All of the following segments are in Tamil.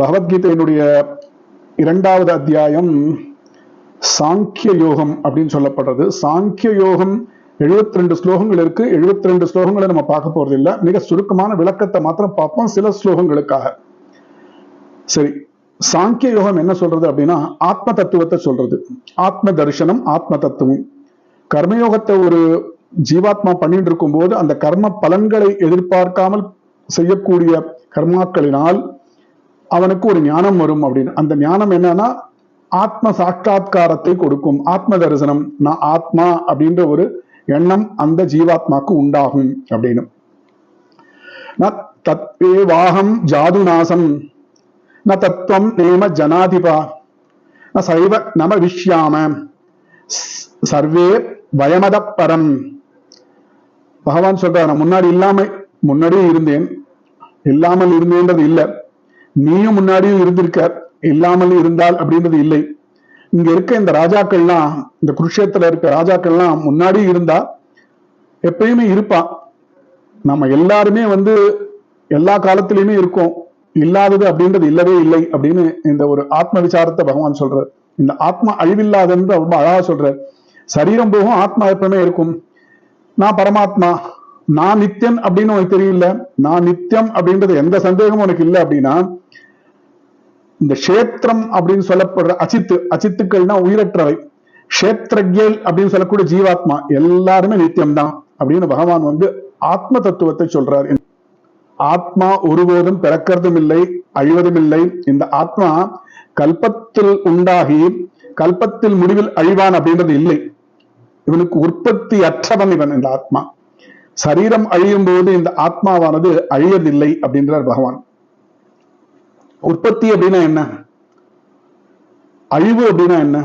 பகவத்கீதையினுடைய இரண்டாவது அத்தியாயம் சாங்கிய யோகம் அப்படின்னு சொல்லப்படுறது. சாங்கிய யோகம் 72 ரெண்டு ஸ்லோகங்கள் இருக்கு. 72 ரெண்டு ஸ்லோகங்களை நம்ம பார்க்க போறது இல்லை. மிக சுருக்கமான விளக்கத்தை மாத்திரம் பார்ப்போம் சில ஸ்லோகங்களுக்காக. சரி சாங்கிய யோகம் என்ன சொல்றது அப்படின்னா ஆத்ம தத்துவத்தை சொல்றது. ஆத்ம தரிசனம் ஆத்ம தத்துவம். கர்மயோகத்தை ஒரு ஜீவாத்மா பண்ணிட்டு இருக்கும்போது அந்த கர்ம பலன்களை எதிர்பார்க்காமல் செய்யக்கூடிய கர்மாக்களினால் அவனுக்கு ஒரு ஞானம் வரும் அப்படின்னு. அந்த ஞானம் என்னன்னா ஆத்ம சாட்சா்காரத்தை கொடுக்கும். ஆத்ம தரிசனம் நான் ஆத்மா அப்படின்ற ஒரு எண்ணம் அந்த ஜீவாத்மாக்கு உண்டாகும் அப்படின்னு. ந தத்வே வாகம் ஜாது நாசம். ந தத்துவம் நேம ஜனாதிபா. ந சைவ நம விஷ்யாம. சர்வே வயமத பரம் பகவான் சொல்றாரு முன்னாடி இல்லாம முன்னாடியே இருந்தேன். இல்லாமல் இருந்தேன்றது இல்ல. நீயும் முன்னாடியும் இருந்திருக்க இல்லாமல் இருந்தால் அப்படின்றது இல்லை. இங்க இருக்க இந்த ராஜாக்கள்லாம் இந்த குருஷேத்துல இருக்க ராஜாக்கள்லாம் முன்னாடி இருந்தா எப்பயுமே இருப்பான் நம்ம எல்லாருமே வந்து எல்லா காலத்திலயுமே இருக்கோம். இல்லாதது அப்படின்றது இல்லவே இல்லை அப்படின்னு இந்த ஒரு ஆத்ம விசாரத்தை பகவான் சொல்றார். இந்த ஆத்மா அழிவில்லாதன்னு ரொம்ப அழகா சொல்றார். சரீரம் போகும் ஆத்மா எப்பவுமே இருக்கும். நான் பரமாத்மா நான் நித்தியன் அப்படின்னு உனக்கு தெரியல? நான் நித்தியம் அப்படின்றது எந்த சந்தேகமும் உனக்கு இல்லை அப்படின்னா இந்த கஷேத்திரம் அப்படின்னு சொல்லப்படுற அச்சித்து அச்சித்துக்கள்னா உயிரற்றவை. கஷேத்திரஜல் அப்படின்னு சொல்லக்கூடிய ஜீவாத்மா எல்லாருமே நித்தியம்தான் அப்படின்னு பகவான் வந்து ஆத்ம தத்துவத்தை சொல்றார். ஆத்மா ஒருபோதும் பிறக்கிறதும் இல்லை அழிவதும் இல்லை. இந்த ஆத்மா கல்பத்தில் உண்டாகி கல்பத்தில் முடிவில் அழிவான் அப்படின்றது இல்லை. இவனுக்கு உற்பத்தி அற்றவன் இவன் இந்த ஆத்மா. சரீரம் அழியும் போது இந்த ஆத்மாவானது அழியதில்லை அப்படின்றார் பகவான். உற்பத்தி அப்படின்னா என்ன? அழிவு அப்படின்னா என்ன?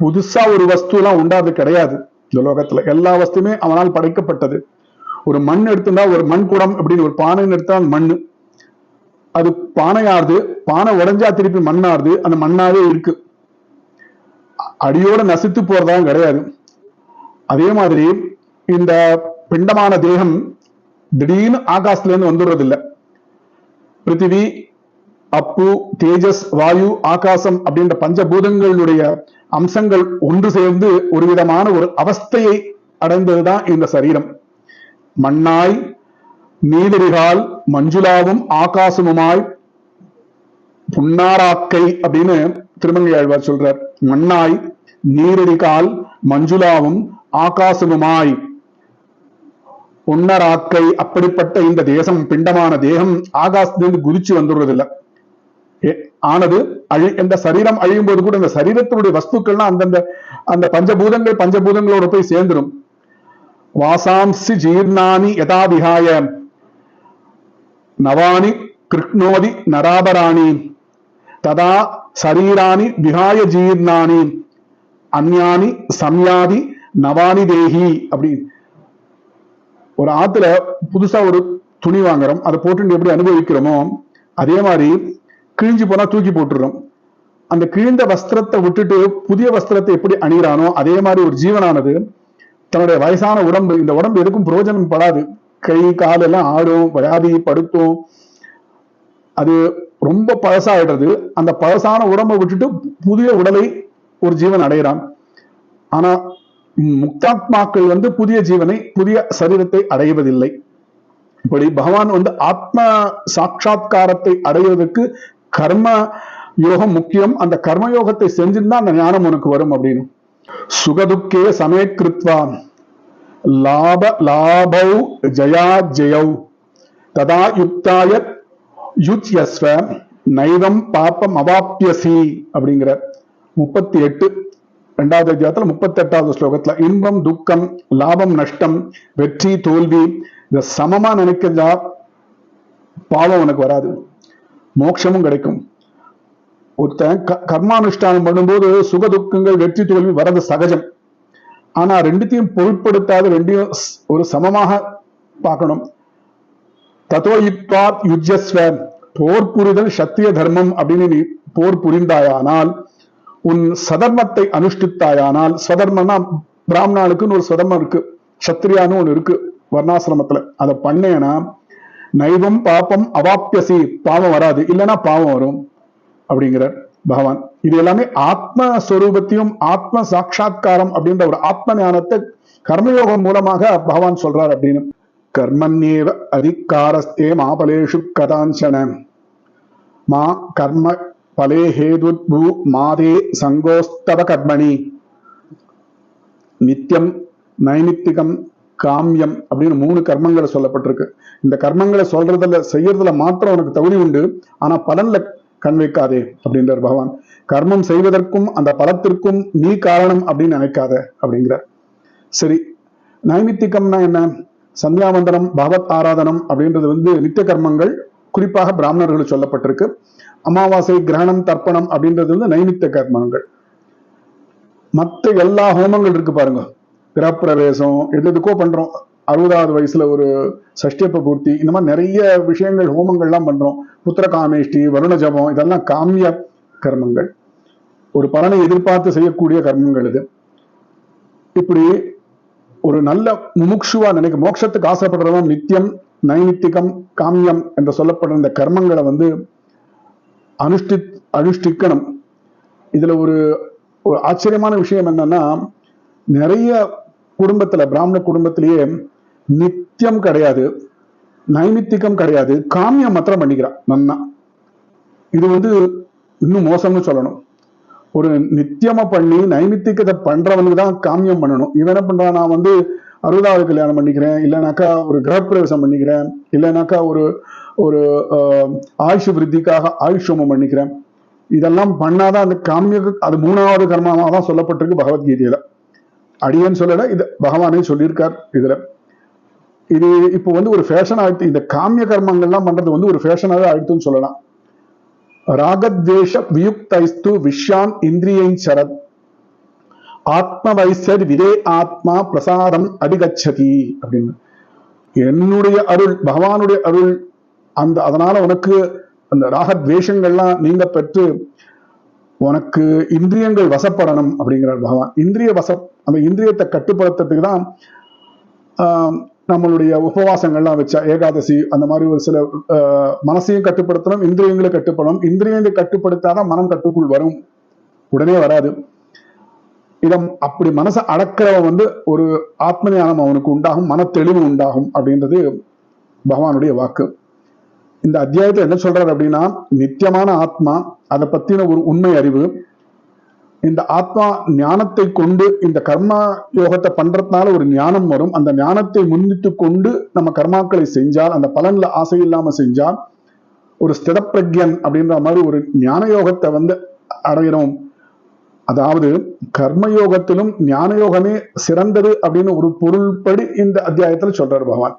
புதுசா ஒரு வஸ்து எல்லாம் உண்டாது கிடையாது இந்த லோகத்துல. எல்லா வஸ்துமே அவனால் படைக்கப்பட்டது. ஒரு மண் எடுத்துட்டா ஒரு மண் குடம் அப்படின்னு ஒரு பானைன்னு எடுத்தால் அந்த மண்ணு அது பானையாறுது பானை உடைஞ்சா திருப்பி மண்ணாறுது அந்த மண்ணாவே இருக்கு. அடியோட நசித்து போறதாவும் கிடையாது. அதே மாதிரி இந்த பிண்டமான தேகம் திடீர்னு ஆகாசத்துல இருந்து வந்துடுறது இல்ல பிருத்திவி அப்பு தேஜஸ் வாயு ஆகாசம் அப்படின்ற பஞ்சபூதங்களுடைய அம்சங்கள் ஒன்று சேர்ந்து ஒரு விதமான ஒரு அவஸ்தையை அடைந்ததுதான் இந்த சரீரம். மண்ணாய் நீதிரிகால் மஞ்சுளாவும் ஆகாசமுமாய் புன்னாராக்கை அப்படின்னு திருமங்கை ஆழ்வார் சொல்றார். மண்ணாய் நீரடிகால் மஞ்சுளாவும் ஆகாசமுமாய் பொன்னராக்கை அப்படிப்பட்ட இந்த தேசம் பிண்டமான தேகம் ஆகாசத்திலிருந்து குதிச்சு வந்துடுறது இல்ல ஏ- ஆனது அழி இந்த சரீரம் அழியும் போது கூட இந்த சரீரத்தினுடைய வஸ்துக்கள்லாம் அந்தந்த அந்த பஞ்சபூதங்கள் பஞ்சபூதங்களோட போய் சேர்ந்துடும் வாசாம்சி ஜீர்ணானி யதா விஹாய நவானி கிருஷ்ணோதி நராபராணி. ததா சரீராணி விஹாய ஜீர்ணானி அந்யானி சம்யாதி நவானி தேகி அப்படி ஒரு ஆத்துல புதுசா ஒரு துணி வாங்குறோம். அதை போட்டு எப்படி அனுபவிக்கிறோமோ அதே மாதிரி கிழிஞ்சு போனா தூக்கி போட்டுறோம். அந்த கிழிந்த வஸ்திரத்தை விட்டுட்டு புதிய வஸ்திரத்தை எப்படி அணிகிறானோ அதே மாதிரி ஒரு ஜீவனானது தன்னுடைய வயசான உடம்பு இந்த உடம்பு எதுக்கும் பிரயோஜனம் படாது. கை கால் எல்லாம் ஆடும் வியாதி படுத்தும். அது ரொம்ப பழசாயிடுறது. அந்த பழசான உடம்பை விட்டுட்டு புதிய உடலை ஒரு ஜீவன் அடைகிறான். ஆனா முக்தாத்மாக்கள் வந்து புதிய ஜீவனை புதிய சரீரத்தை அடைவதில்லை. இப்படி பகவான் வந்து ஆத்ம சாட்சா்காரத்தை அடைவதற்கு கர்ம யோகம் முக்கியம். அந்த கர்ம யோகத்தை செஞ்சிருந்தா அந்த ஞானம் உனக்கு வரும் அப்படின்னு. சுகதுக்கே சமே கிருத்வா லாப லாபௌ ஜயா ஜெயௌ. ததா யுக்தாய யுத்யஸ்வ. நைவம் பாப்பம் அவாப்பியசி அப்படிங்கிற முப்பத்தி எட்டு ரெண்டாவது அத்தியாயத்துல முப்பத்தி எட்டாவது ஸ்லோகத்துல இன்பம் துக்கம் லாபம் நஷ்டம் வெற்றி தோல்வி இத சமமா நினைக்கிறதா பாவம் உனக்கு வராது. மோட்சமும் கிடைக்கும். ஒருத்தன் கர்மானுஷ்டானம் பண்ணும்போது சுக துக்கங்கள் வெற்றி தோல்வி வரது சகஜம். ஆனா ரெண்டுத்தையும் பொருட்படுத்தாத ரெண்டையும் ஒரு சமமாக பார்க்கணும். தத்தோ யுக்தா யுஜஸ்வ போர் புரிதல் சத்திய தர்மம் அப்படின்னு நீ போர் புரிந்தாயானால் உன் சதர்மத்தை அனுஷ்டித்தாயானால் சதர்மம்னா பிராமணாளுக்குன்னு ஒரு சதர்மம் இருக்கு. சத்திரியான்னு ஒண்ணு இருக்கு வர்ணாசிரமத்துல. அதை பண்ணேன்னா நைவம் பாப்பம் அவாப்பியசி பாவம் வராது. இல்லைன்னா பாவம் வரும் அப்படிங்கிறார் பகவான். இது எல்லாமே ஆத்மஸ்வரூபத்தையும் ஆத்ம சாட்சா்காரம் அப்படின்ற ஒரு ஆத்ம ஞானத்தை கர்மயோகம் மூலமாக பகவான் சொல்றார் அப்படின்னு. கர்மன்னேவ அதிகாரஸ்தே மாபலேஷு கதாஞ்சன. மா கர்ம பலேஹேதுத்பூ மாதே சங்கோஸ்தவ கர்மணி. நித்தியம் நைமித்திகம் காமியம் அப்படின்னு மூணு கர்மங்களை சொல்லப்பட்டிருக்கு. இந்த கர்மங்களை சொல்றதுல செய்யறதுல மாத்திரம் உனக்கு தகுதி உண்டு. ஆனா பலன்ல கண் வைக்காதே அப்படின்றார் பகவான். கர்மம் செய்வதற்கும் அந்த பலத்திற்கும் நீ காரணம் அப்படின்னு நினைக்காத அப்படிங்கிறார். சரி நைமித்திகம்னா என்ன? சந்தியாவந்தனம் பகவத் ஆராதனம் அப்படின்றது வந்து நித்திய கர்மங்கள் குறிப்பாக பிராமணர்கள் சொல்லப்பட்டிருக்கு. அமாவாசை கிரகணம் தர்ப்பணம் அப்படின்றது வந்து நைமித்த கர்மங்கள். மற்ற எல்லா ஹோமங்கள் இருக்கு பாருங்க. கிரப்பிரவேசம் எது எதுக்கோ பண்றோம். அறுபதாவது வயசுல ஒரு சஷ்டியப்ப பூர்த்தி இந்த மாதிரி நிறைய விஷயங்கள் ஹோமங்கள்லாம் பண்றோம். புத்திர காமேஷ்டி வருண ஜபம் இதெல்லாம் காமிய கர்மங்கள். ஒரு பலனை எதிர்பார்த்து செய்யக்கூடிய கர்மங்கள் இது. இப்படி ஒரு நல்ல முமுக்ஷுவா நினைக்க மோட்சத்துக்கு ஆசைப்படுறவன் நித்தியம் நைமித்திகம் காமியம் என்று சொல்லப்படுற இந்த கர்மங்களை வந்து அனுஷ்டி அனுஷ்டிக்கணும். இதுல ஒரு ஒரு ஆச்சரியமான விஷயம் என்னன்னா நிறைய குடும்பத்துல பிராமண குடும்பத்திலேயே நித்தியம் கிடையாது நைமித்திகம் கிடையாது காமியம் மாத்திரம் பண்ணிக்கிறான் நன்னா. இது வந்து இன்னும் மோசம்னு சொல்லணும். ஒரு நித்தியமா பண்ணி நைமித்திகத்தை பண்றவனுக்கு தான் காமியம் பண்ணணும். இவன் என்ன பண்றான்? நான் வந்து அறுபதாவது கல்யாணம் பண்ணிக்கிறேன். இல்லைனாக்கா ஒரு கிரகப்பிரவேசம் பண்ணிக்கிறேன். இல்லைனாக்கா ஒரு ஒரு ஆஹ், ஆயுஷ் விருத்திக்காக ஆயுஷ் பண்ணிக்கிறேன். இதெல்லாம் பண்ணாதான் அந்த காமிய அது மூணாவது கர்மமாக தான் சொல்லப்பட்டிருக்கு பகவத்கீதையில. அடியேன்னு சொல்லல இது பகவானே சொல்லியிருக்கார் இதுல. இது இப்போ வந்து ஒரு ஃபேஷன் ஆயிடுத்து இந்த காமிய கர்மங்கள்லாம் பண்றது வந்து ஒரு ஃபேஷனாகவே ஆயிடுத்துன்னு சொல்லலாம். ராகத்வேஷ வியுக்தைஸ்து விஷயான் இந்திரியை சரத் ஆத்ம வைசர் விதே ஆத்மா பிரசாதம் அடிகச்சதி அப்படின்னு। என்னுடைய அருள் பகவானுடைய அருள் அந்த அதனால உனக்கு அந்த ராகத்வேஷங்கள்லாம் நீங்க பெற்று உனக்கு இந்திரியங்கள் வசப்படணும் அப்படிங்கிறார் பகவான். இந்திரிய வச அந்த இந்திரியத்தை கட்டுப்படுத்துறதுக்கு தான் ஆஹ், நம்மளுடைய உபவாசங்கள்லாம் வச்சா ஏகாதசி அந்த மாதிரி ஒரு சில மனசையும் கட்டுப்படுத்தணும் இந்திரியங்களை கட்டுப்படணும். இந்திரியங்களை கட்டுப்படுத்தாதான் மனம் கட்டுக்குள் வரும். உடனே வராது. இதம் அப்படி மனசை அடக்கிறவன் வந்து ஒரு ஆத்ம ஞானம் அவனுக்கு உண்டாகும் மன தெளிவு உண்டாகும் அப்படின்றது பகவானுடைய வாக்கு. இந்த அத்தியாயத்தை என்ன சொல்றாரு அப்படின்னா நித்தியமான ஆத்மா அதை பத்தின ஒரு உண்மை அறிவு இந்த ஆத்மா ஞானத்தை கொண்டு இந்த கர்மா யோகத்தை பண்றதுனால ஒரு ஞானம் வரும். அந்த ஞானத்தை முன்னிட்டு கொண்டு நம்ம கர்மாக்களை செஞ்சால் அந்த பலன்ல ஆசை இல்லாம செஞ்சால் ஒரு ஸ்திடப்பிரக்யன் அப்படின்ற மாதிரி ஒரு ஞான யோகத்தை வந்து அடையிறோம் அதாவது கர்மயோகத்திலும் ஞான யோகமே சிறந்தது அப்படின்னு ஒரு பொருள்படி இந்த அத்தியாயத்துல சொல்றாரு பகவான்.